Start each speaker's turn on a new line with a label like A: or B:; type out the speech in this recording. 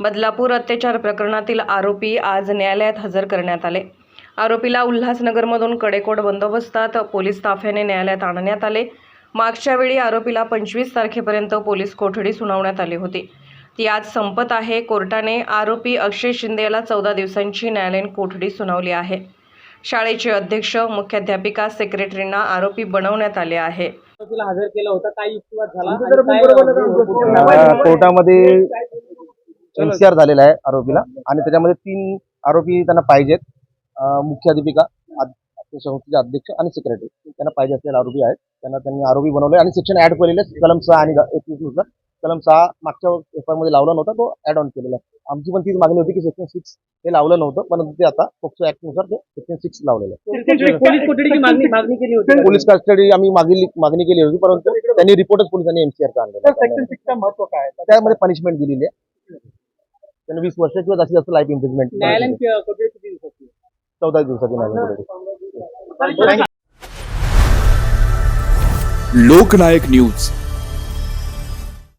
A: बदलापूर अत्याचार प्रकरणातील आरोपी आज न्यायालयात हजर करण्यात आले. आरोपीला उल्हासनगरमधून कडेकोट बंदोबस्तात पोलीस ताफ्याने न्यायालयात आणण्यात आले. मागच्या वेळी आरोपीला पंचवीस तारखेपर्यंत पोलीस कोठडी सुनावण्यात आली होती. ती आज संपत आहे. कोर्टाने आरोपी अक्षय शिंदे याला चौदा दिवसांची न्यायालयीन कोठडी सुनावली आहे. शाळेचे अध्यक्ष मुख्याध्यापिका सेक्रेटरींना आरोपी बनवण्यात आले आहे.
B: कोर्टामध्ये एनसीआर झालेला आहे आरोपीला. आणि त्याच्यामध्ये तीन आरोपी त्यांना पाहिजेत. मुख्याध्यापिका संस्थेचे अध्यक्ष आणि सेक्रेटरी त्यांना पाहिजे असलेले आरोपी आहेत. त्यांना त्यांनी आरोपी बनवले आणि सेक्शन ऍड केलेले. कलम सहा आणि एकवीसनुसार. कलम सहा मागच्या पेपरमध्ये लावला नव्हता तो ऍड ऑन केलेला आहे. आमची पण तीच मागणी होती की सेक्शन सिक्स हे लावलं नव्हतं परंतु ते आता पोक्सो ऍक्टनुसार ते सेक्शन सिक्स लावलेलं आहे.
C: पोलीस कोठडीची मागणी मागणी केली होती.
B: पोलीस कस्टडी आम्ही मागील मागणी केली होती परंतु त्यांनी रिपोर्टच पोलिसांनी एमसीआरचा आणलेला आहे.
C: महत्त्व काय
B: त्यामध्ये पनिशमेंट दिलेली आहे. त्यांना वीस वर्ष किंवा जास्तीत जास्त लाईफ इम्प्रिजमेंट
C: न्यायालयीन कि- कोठडी किती दिवसाची?
B: चौदा दिवसाची न्यायालयीन कोठडी.
D: लोकनायक न्यूज.